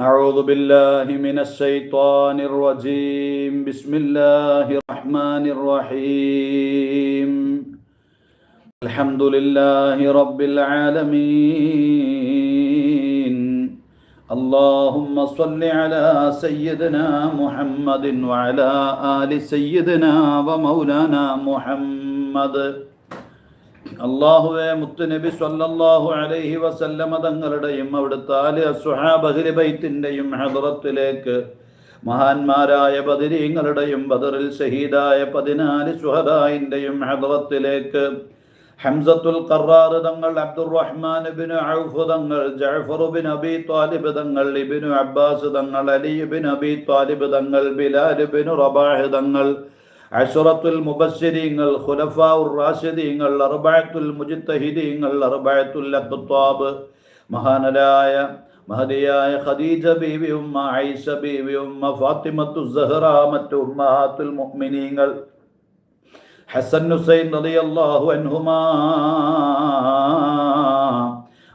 أعوذ بالله من الشيطان الرجيم بسم الله الرحمن الرحيم الحمد لله رب العالمين اللهم صل على سيدنا محمد وعلى آل سيدنا ومولانا محمد അള്ളാഹുവെ മുത്തുനബി സല്ലല്ലാഹു അലൈഹി വസല്ലമ തങ്ങളുടെയും അവിടുത്തെ ആൽ ബൈത്തിന്റെയും ഹദറത്തിലേക്ക് മഹാന്മാരായ ബദരീങ്ങളുടെയും ബദറിൽ ഷഹീദായ പതിനാല് സുഹദായിന്റെയും ഹദറത്തിലേക്ക് ഹംസത്തുൽ കറാർ തങ്ങൾ അബ്ദുറഹ്മാൻ ബിൻ ഔഫ് തങ്ങൾ ജഅഫർ അബി ത്വാലിബ് തങ്ങൾ ഇബ്നു അബ്ബാസ് തങ്ങൾ അലി ബിൻ അബി ത്വാലിബ് തങ്ങൾ ബിലാൽ റബാഹ് തങ്ങൾ അഷറത്തുൽ മുബസ്സിരീങ്ങൾ ഖുലഫാഉർ റാഷിദീങ്ങൾ അർബഅത്തുൽ മുജ്തഹിദീങ്ങൾ അർബഅത്തുൽ അഖ്താബ്. മഹാനരായ മഹദിയായ ഖദീജ ബീവി ഉമ്മ ഐഷ ബീവി ഉമ്മ ഫാത്തിമത്തു സഹറ മറ്റു ഉമ്മഹാത്തുൽ മുഅ്മിനീങ്ങൾ. ഹസൻ ഹുസൈൻ റളിയല്ലാഹു അൻഹുമാ.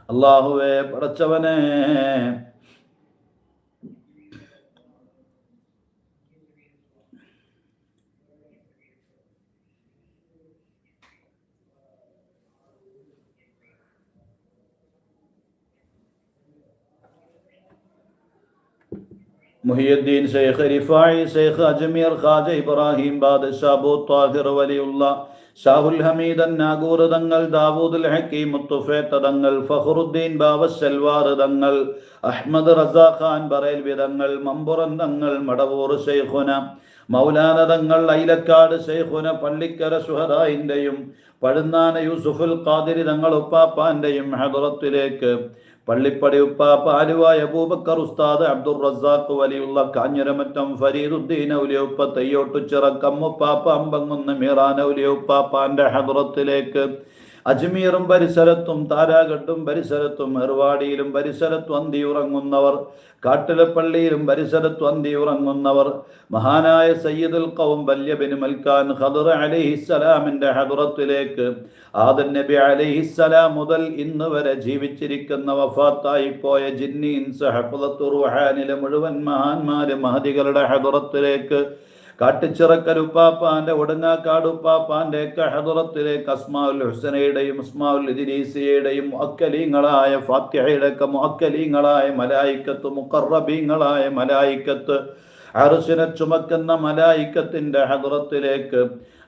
അല്ലാഹുവേ പടച്ചവനെ മുഹിയുദ്ദീൻ ഷെയ്ഖ് റിഫായി ഷെയ്ഖ് അജ്മീർ ഖാജ ഇബ്രാഹിം ബാദഷാ താഹിർ വലിയുള്ള ഷാഹുൽ ഹമീദൻ നാഗൂർ തങ്ങൾ ദാവൂദുൽ ഹക്കീം മുത്തുഫേത്ത തങ്ങൾ ഫഖറുദ്ദീൻ സെൽവാർ തങ്ങൾ അഹ്മദ് റസാ ഖാൻ ബറേൽവി തങ്ങൾ മമ്പുറൻ തങ്ങൾ മടവൂർ ഷെയ്ഖുന മൗലാന തങ്ങൾ ഐലക്കാട് ഷെയ്ഖുന പള്ളിക്കര സുഹദായിന്റെയും പഴുന്നാന യൂസുഫുൽ ഖാദിരി തങ്ങൾ ഉപ്പാപ്പാന്റെയും ഹദറത്തിലേക്ക് പള്ളിപ്പടി ഉപ്പാപ്പ ആലുവായ അബൂബക്കർ ഉസ്താദ് അബ്ദുൾ റസാഖ് വലിയുള്ള കാഞ്ഞിരമറ്റം ഫരീദുദ്ദീൻ ഔലിയുപ്പ തയ്യോട്ടുച്ചിറക്കം ഉപ്പാപ്പ അമ്പങ്ങുന്ന മീറാൻ ഔലിയുപ്പാപ്പാന്റെ ഹദ്റത്തിലേക്ക് അജ്മീറും പരിസരത്തും താരാഘട്ടും പരിസരത്തും എർവാടിയിലും പരിസരത്തും അന്തി ഉറങ്ങുന്നവർ കാട്ടിലപ്പള്ളിയിലും പരിസരത്തും അന്തി ഉറങ്ങുന്നവർ മഹാനായ സയ്യിദുൽ കൗം വല്യബിൻ മൽക്കാൻ ഖദർ അലിഹിസ്സലാമിന്റെ ഹദുറത്തിലേക്ക് ആദൻ നബി അലിഹിസ്സലാം മുതൽ ഇന്ന് വരെ ജീവിച്ചിരിക്കുന്ന വഫാത്തായി പോയ ജിന്നീൻസ് ഹഫുദത്തുറുഹാനിലെ മുഴുവൻ മഹാന്മാര് മഹദികളുടെ ഹദറത്തിലേക്ക് കാട്ടിച്ചിറക്കൽ ഉപ്പാപ്പാന്റെ ഒടുങ്ങാക്കാട് ഉപ്പാപ്പാന്റെ ഒക്കെ ഹദറത്തിലേക്ക് അസ്മാഉൽ ഹുസനയുടെയും അസ്മാഉൽ ഇദ്രീസിയയുടെയും അക്കലീങ്ങളായ ഫാത്തിഹയുടെ അക്കലീങ്ങളായ മലായിക്കത്ത് മുക്കറബീങ്ങളായ മലായിക്കത്ത് അറുസിനെ ചുമക്കുന്ന മലായിക്കത്തിന്റെ ഹദറത്തിലേക്ക്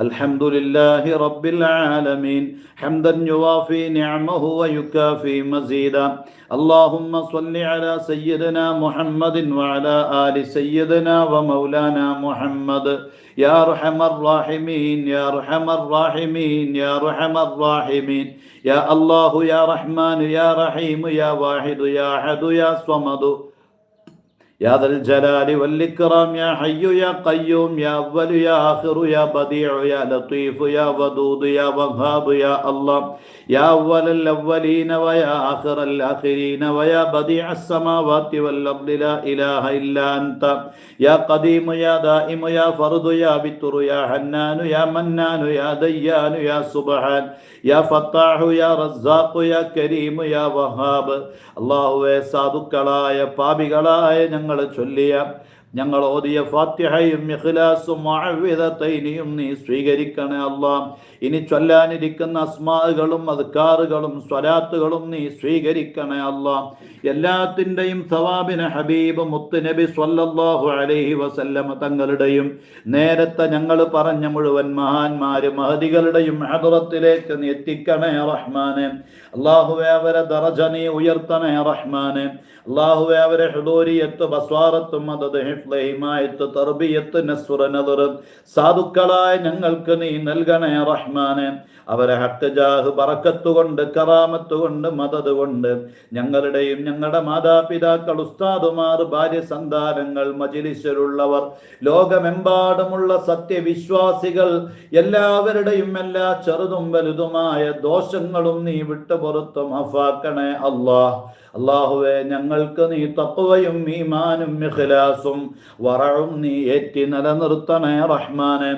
الحمد لله رب العالمين. حمدا يوافي نعمه ويكافي مزيدا. اللهم صل على سيدنا محمد وعلى آل سيدنا ومولانا محمد. يا أرحم الراحمين يا أرحم الراحمين يا أرحم الراحمين. يا الله يا رحمن يا رحيم يا واحد يا أحد يا صمد. يا ذا الجلال والإكرام يا حي يا قيوم يا أول يا آخر يا بديع يا لطيف يا ودود يا وهاب يا الله يا أول الأولين ويا آخر الآخرين ويا بديع السماوات والأرض لا إله إلا أنت يا قديم يا دائم يا فرد يا بتر يا حنان يا منان يا ديان يا سبحان يا فتاح يا رزاق يا كريم يا وهاب അള്ളാഹുവെ സാധുക്കളായ പാപികളായ ഞങ്ങൾ ചൊല്ലിയ ഞങ്ങൾ ഓതിയ ഫാത്തിഹയും ഇഖ്ലാസും മുഅവ്വിദത്തൈനിയും നീ സ്വീകരിക്കണേ അല്ലാ. ഇനി ചൊല്ലാനിരിക്കുന്ന അസ്മാകളും അദ്കാറുകളും സ്വലാത്തുകളും നീ സ്വീകരിക്കണേ അല്ലാ. എല്ലാത്തിന്റെയും സവാബിന് ഹബീബ് മുത്തുനബി സ്വല്ലല്ലാഹു അലൈഹി വസല്ലമ തങ്ങളുടെയും നേരത്തെ ഞങ്ങൾ പറഞ്ഞ മുഴുവൻ മഹാന്മാരും മഹതികളുടെയും ഹദറത്തിലേക്ക് നീ എത്തിക്കണേ റഹ്മാനെ. അള്ളാഹുവെ അവരെ ദറജ ഉയർത്തണേ റഹ്മാനെ. അള്ളാഹുവെ അവരെ ഹുദൂരിയത്ത് ബസ്വാറത്തും മദത് ഹിഫ്ള് ഹിമായത്ത് തർബിയത്ത് നദർ. സാധുക്കളായ ഞങ്ങൾക്ക് നീ നൽകണേ റഹ്മാനെ. അവരെ ഹക്കജാഹ് ജാഹ് കറാമത്തുകൊണ്ട് കൊണ്ട് കറാമത്ത് കൊണ്ട് മദത് കൊണ്ട് ഞങ്ങളുടെയും ഞങ്ങളുടെ മാതാപിതാക്കൾ ഉസ്താദുമാർ ഭാര്യ സന്താനങ്ങൾ മജിലിശരുള്ളവർ ലോകമെമ്പാടുമുള്ള സത്യവിശ്വാസികൾ എല്ലാവരുടെയും എല്ലാ ചെറുതും വലുതുമായ ദോഷങ്ങളും നീ വിട്ടുപുറത്തും അഫാക്കണേ അള്ളാഹ് അള്ളാഹുവെ ഞങ്ങൾക്ക് നീ തപ്പവയും ഈമാനും ഇഖ്ലാസും വറവും നീ ഏറ്റി നിലനിർത്തണേ റഹ്മാനെ.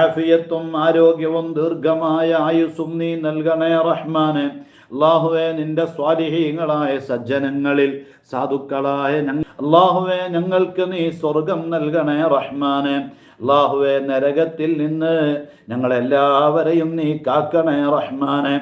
ആഫിയത്തും ആരോഗ്യവും ദീർഘമായ ആയുസ്സും നീ നൽകണേ റഹ്മാനെ. അള്ളാഹുവെ നിന്റെ സ്വാലിഹീങ്ങളായ സജ്ജനങ്ങളിൽ സാധുക്കളായ അള്ളാഹുവെ ഞങ്ങൾക്ക് നീ സ്വർഗം നൽകണേ റഹ്മാനെ. അള്ളാഹുവെ നരകത്തിൽ നിന്ന് ഞങ്ങളെല്ലാവരെയും നീ കാക്കണേ റഹ്മാനെ.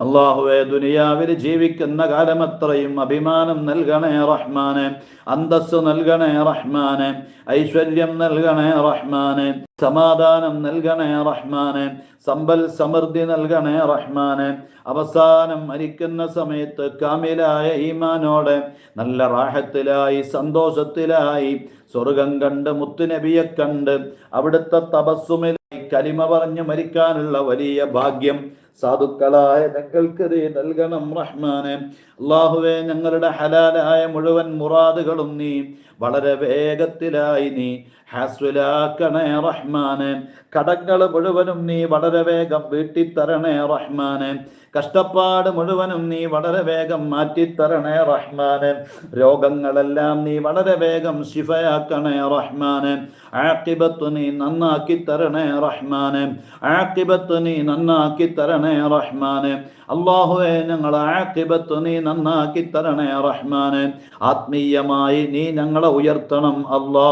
അള്ളാഹുവെ ദുനിയാവിൽ ജീവിക്കുന്ന കാലമത്രയും അഭിമാനം നൽകണേ റഹ്മാനെ. അന്തസ് നൽകണേ റഹ്മാനെ. ഐശ്വര്യം നൽകണേ റഹ്മാനെ. സമാധാനം നൽകണേ റഹ്മാനെ. സമ്പൽ സമൃദ്ധി നൽകണേ റഹ്മാനെ. അവസാനം മരിക്കുന്ന സമയത്ത് കാമിലായ ഈമാനോടെ നല്ല റാഹത്തിലായി സന്തോഷത്തിലായി സ്വർഗം കണ്ട് മുത്തുനബിയെ കണ്ട് അവിടുത്തെ തപസ്സുമിലായി കലിമ പറഞ്ഞ് മരിക്കാനുള്ള വലിയ ഭാഗ്യം സാധുക്കളായ ഞങ്ങൾക്ക് നൽകണം റഹ്മാനെ. അള്ളാഹുവെ ഞങ്ങളുടെ ഹലാലായ മുഴുവൻ മുറാദുകളും നീ വളരെ വേഗത്തിലായി നീ ഹാസ്വലാക്കണേ റഹ്മാനെ. കടങ്ങൾ മുഴുവനും നീ വളരെ വേഗം വീട്ടിത്തരണേ റഹ്മാനെ. കഷ്ടപ്പാട് മുഴുവനും നീ വളരെ വേഗം മാറ്റിത്തരണേ റഹ്മാനെ. രോഗങ്ങളെല്ലാം നീ വളരെ വേഗം ശിഫയാക്കണേ റഹ്മാനെ. ആക്കിബത്ത് നീ നന്നാക്കി തരണേ റഹ്മാനെ. ആക്കിബത്ത് നീ നന്നാക്കി തരണേ റഹ്മാനെ അള്ളാഹുവെ ഞങ്ങൾ ആക്കിബത്ത് നീ നന്നാക്കി തരണേ റഹ്മാനെ. ആത്മീയമായി നീ ഞങ്ങളെ ഉയർത്തണം അല്ലാ.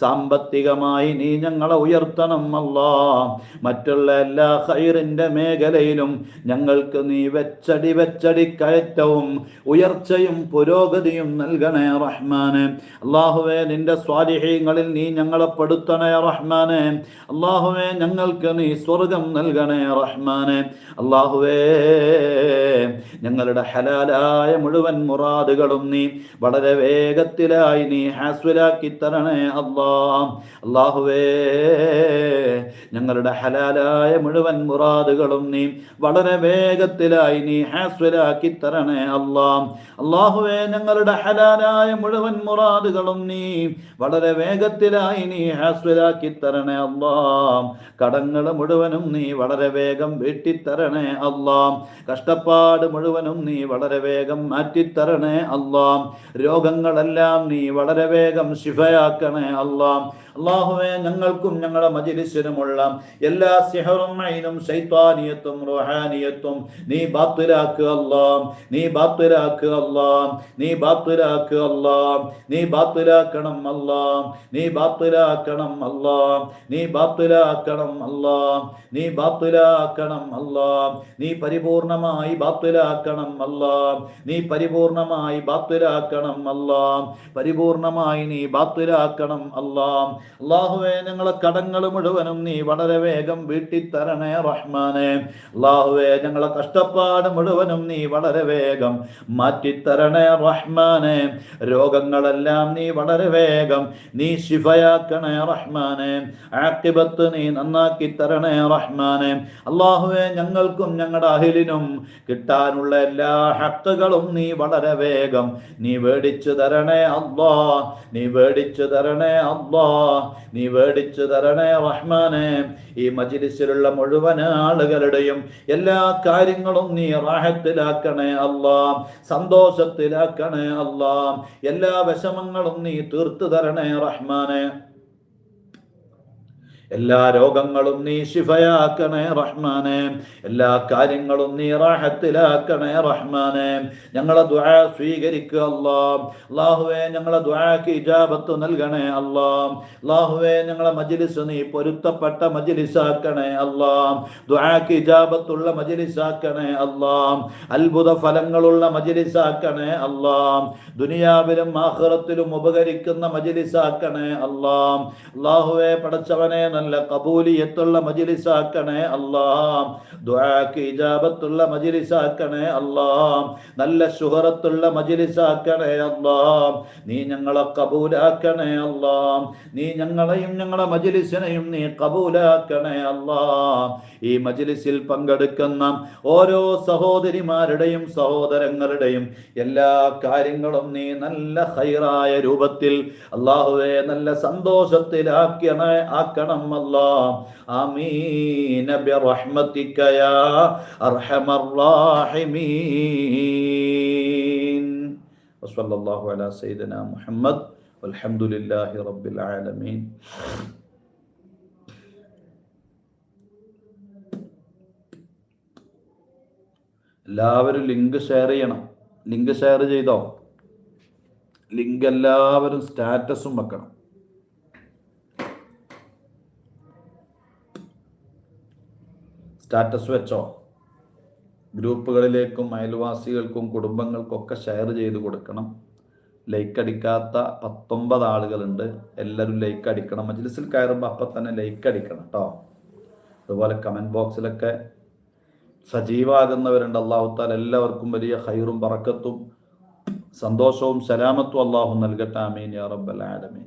സാമ്പത്തികമായി നീ ഞങ്ങളെ ഉയർത്തണം അല്ലാ. മറ്റുള്ള എല്ലാ ഹൈറിന്റെ മേഖലയിലും ഞങ്ങൾക്ക് നീ വെച്ചടി വെച്ചടി കയറ്റവും ഉയർച്ചയും പുരോഗതിയും നൽകണേ റഹ്മാനെ. അള്ളാഹുവെ നിന്റെ സ്വാരിഹ്യങ്ങളിൽ നീ ഞങ്ങളെ പെടുത്തണേ റഹ്മാനെ. അള്ളാഹുവെ ഞങ്ങൾക്ക് നീ സ്വർഗം നൽകണേ റഹ്മാനെ. അള്ളാഹുവേ ഞങ്ങളുടെ ഹലാലായ മുഴുവൻ മുറാദുകളും നീ വളരെ വേഗത്തിലായി നീ ഹാസ്വലാക്കി തരണേ അള്ളാ. അള്ളാഹുവേ ഞങ്ങളുടെ ഹലാലായ മുഴുവൻ മുറാദുകളും നീ വളരെ വേഗത്തിലായി നീ ഹാസ്വലാക്കി തരണേ അള്ളാ. അള്ളാഹുവേ ഞങ്ങളുടെ ഹലാലായ മുഴുവൻ മുറാദുകളും നീ വളരെ വേഗത്തിലായി നീ ഹാസ്വലാക്കി തരണേ അള്ളാം. കടങ്ങൾ മുഴുവനും നീ വളരെ വേഗം വീട്ടിത്തരണേ അള്ളാ. കഷ്ടപ്പാട് മുഴുവനും നീ വളരെ വേഗം മാറ്റിത്തരണേ അല്ലാം രോഗങ്ങളെല്ലാം നീ വളരെ വേഗം ശിഫയാക്കണേ അള്ളാ. അള്ളാഹുവെ ഞങ്ങൾക്കും ഞങ്ങളുടെ മജിലിസിനുമുള്ള എല്ലാ സിഹറും ശൈത്വാനിയത്തും റുഹാനിയത്തും നീ ബാത്തിലാക്കുക അല്ലാം നീ ബാത്തിലാക്കുക അല്ലാം നീ ബാത്തിലാക്കുക അല്ലാം നീ ബാത്തിലാക്കണം അല്ലാം നീ ബാത്തിലാക്കണം അല്ലാം നീ ബാത്തിലാക്കണം അല്ലാം നീ ബാത്തിലാക്കണം അല്ലാം നീ പരിപൂർണമായി ബാത്തിലാക്കണം അല്ലാം നീ പരിപൂർണമായി ബാത്തിലാക്കണം അല്ലാം പരിപൂർണമായി നീ ബാത്തിലാക്കണം അല്ലാ അള്ളാഹുവേ ഞങ്ങളെ കടങ്ങൾ മുഴുവനും നീ വളരെ വേഗം വീട്ടിത്തരണേ റഹ്മാനെ. അള്ളാഹുവെ ഞങ്ങളെ കഷ്ടപ്പാട് മുഴുവനും നീ വളരെ വേഗം മാറ്റിത്തരണേ റഹ്മാനെ. രോഗങ്ങളെല്ലാം നീ വളരെ വേഗം നീ ശിഫയാക്കണേ റഹ്മാനെ. ആക്കിബത്ത് നീ നന്നാക്കി തരണേ റഹ്മാനെ. അള്ളാഹുവെ ഞങ്ങൾക്കും ഞങ്ങളുടെ അഹിലിനും കിട്ടാനുള്ള എല്ലാ ഹക്കുകളും നീ വളരെ വേഗം നീ മേടിച്ചു തരണേ അള്ളാ നീ മേടിച്ചു തരണേ അള്ളാ. നീ വേടിച്ചു തരണേ റഹ്മാനെ. ഈ മജിലിസിലുള്ള മുഴുവൻ ആളുകളുടെയും എല്ലാ കാര്യങ്ങളും നീ റാഹത്തിലാക്കണേ അല്ലാ. സന്തോഷത്തിലാക്കണേ അല്ലാ. എല്ലാ വിഷമങ്ങളും നീ തീർത്തു തരണേ റഹ്മാനെ. എല്ലാ രോഗങ്ങളും നീ ശിഫയാക്കണേ റഹ്മാനെ. എല്ലാ കാര്യങ്ങളും നീ റാഹത്തിലാക്കണേ റഹ്മാനെ. ഞങ്ങളെ ദുആ സ്വീകരിക്കുക അല്ലാ. അല്ലാഹുവേ ഞങ്ങളെ ദുആക്ക് ഇജാബത്ത് നൽകണേ അല്ലാ. അല്ലാഹുവേ ഞങ്ങളെ മജിലിസ് നീ പൊരുത്തപ്പെട്ട മജിലിസാക്കണേ അല്ലാ. ദുആക്ക് ഇജാബത്തുള്ള മജിലിസാക്കണേ അല്ലാ. അത്ഭുത ഫലങ്ങളുള്ള മജിലിസാക്കണേ അല്ലാ. ദുനിയാവിലും ആഹ്റത്തിലും ഉപകരിക്കുന്ന മജിലിസാക്കണേ അല്ലാ. അല്ലാഹുവേ പടച്ചവനെ നല്ല കബൂലിയത്തുള്ള മജിലിസാക്കണേ അല്ലാം ദുആക്ക് ഇജാബത്തുള്ള മജിലിസാക്കണേ അല്ലാം നല്ല ശുഹറത്തുള്ള മജിലിസാക്കണേ അല്ലാം നീ ഞങ്ങളെ കബൂലാക്കണേ അല്ലാം നീ ഞങ്ങളെയും ഞങ്ങളെ മജിലിസിനെയും നീ കബൂലാക്കണേ അല്ലാം ഈ മജിലിസിൽ പങ്കെടുക്കുന്ന ഓരോ സഹോദരിമാരുടെയും സഹോദരങ്ങളുടെയും എല്ലാ കാര്യങ്ങളും നീ നല്ല ഹൈറായ രൂപത്തിൽ അള്ളാഹുവെ നല്ല സന്തോഷത്തിലാക്കണേ ആക്കണം الله آمين برحمتك يا أرحم الراحمين وصلى الله على سيدنا محمد والحمد لله رب العالمين എല്ലാവരും ലിങ്ക് ഷെയർ ചെയ്യണം ലിങ്ക് ഷെയർ ചെയ്തോ ലിങ്ക് എല്ലാവരും സ്റ്റാറ്റസും വെക്കണം സ്റ്റാറ്റസ് വെച്ചോ? ഗ്രൂപ്പുകളിലേക്കും അയൽവാസികൾക്കും കുടുംബങ്ങൾക്കൊക്കെ ഷെയർ ചെയ്ത് കൊടുക്കണം. ലൈക്ക് അടിക്കാത്ത പത്തൊമ്പത് ആളുകളുണ്ട്. എല്ലാവരും ലൈക്ക് അടിക്കണം. മജ്ലിസിൽ കയറുമ്പോൾ അപ്പം തന്നെ ലൈക്ക് അടിക്കണം കേട്ടോ അതുപോലെ കമന്റ് ബോക്സിലൊക്കെ സജീവാകുന്നവരുണ്ട്. അള്ളാഹുത്താൽ എല്ലാവർക്കും വലിയ ഹൈറും പറക്കത്തും സന്തോഷവും സലാമത്തും അള്ളാഹു നൽകട്ടെ. ആമീൻ യാ റബ്ബൽ ആലമീൻ.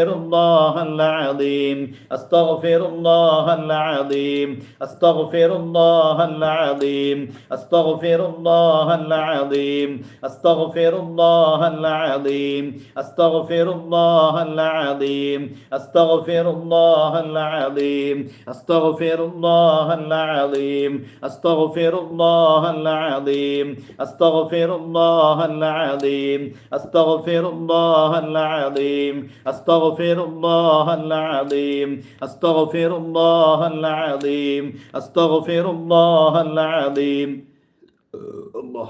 أستغفر الله العظيم أستغفر الله العظيم أستغفر الله العظيم أستغفر الله العظيم أستغفر الله العظيم أستغفر الله العظيم أستغفر الله العظيم أستغفر الله العظيم أستغفر الله العظيم أستغفر الله العظيم أستغفر الله العظيم أستغفر الله العظيم. أستغفر الله العظيم. أستغفر الله العظيم. الله.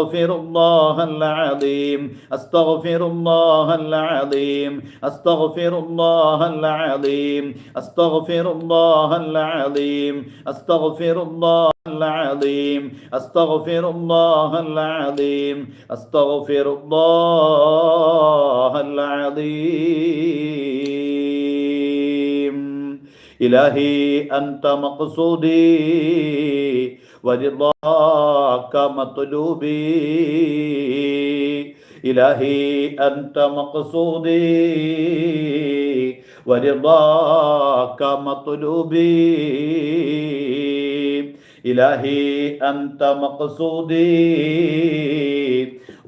أستغفر الله العظيم. أستغفر الله العظيم. أستغفر الله العظيم. أستغفر الله العظيم. أستغفر الله العظيم. أستغفر الله العظيم. أستغفر الله العظيم. إلهي أنت مقصودي. ورضاك مطلوبي إلهي أنت مقصودي ورضاك مطلوبي إلهي أنت مقصودي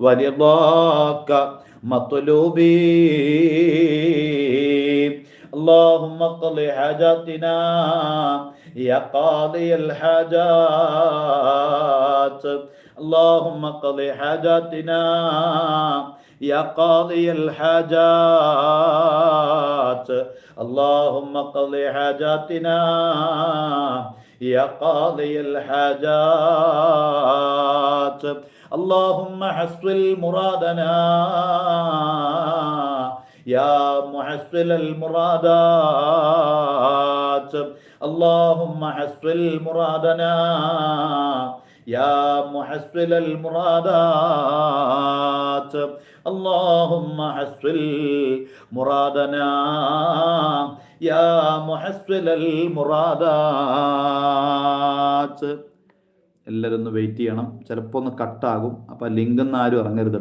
ورضاك مطلوبي اللهم اقض حاجاتنا يا قاضي الحاجات. اللهم اقض حاجاتنا. يا قاضي الحاجات. اللهم اقض حاجاتنا. يا قاضي الحاجات. اللهم حصل مرادنا. يا محصل المرادات اللهم حصل مرادنا يا محصل المرادات اللهم حصل مرادنا يا محصل المرادات എല്ലാവരും ഒന്ന് വെയിറ്റ് ചെയ്യണം ചിലപ്പോൾ ഒന്ന് കട്ടാകും അപ്പോൾ ലിങ്ക് ഒന്നും ആരും ഇറങ്ങരുത്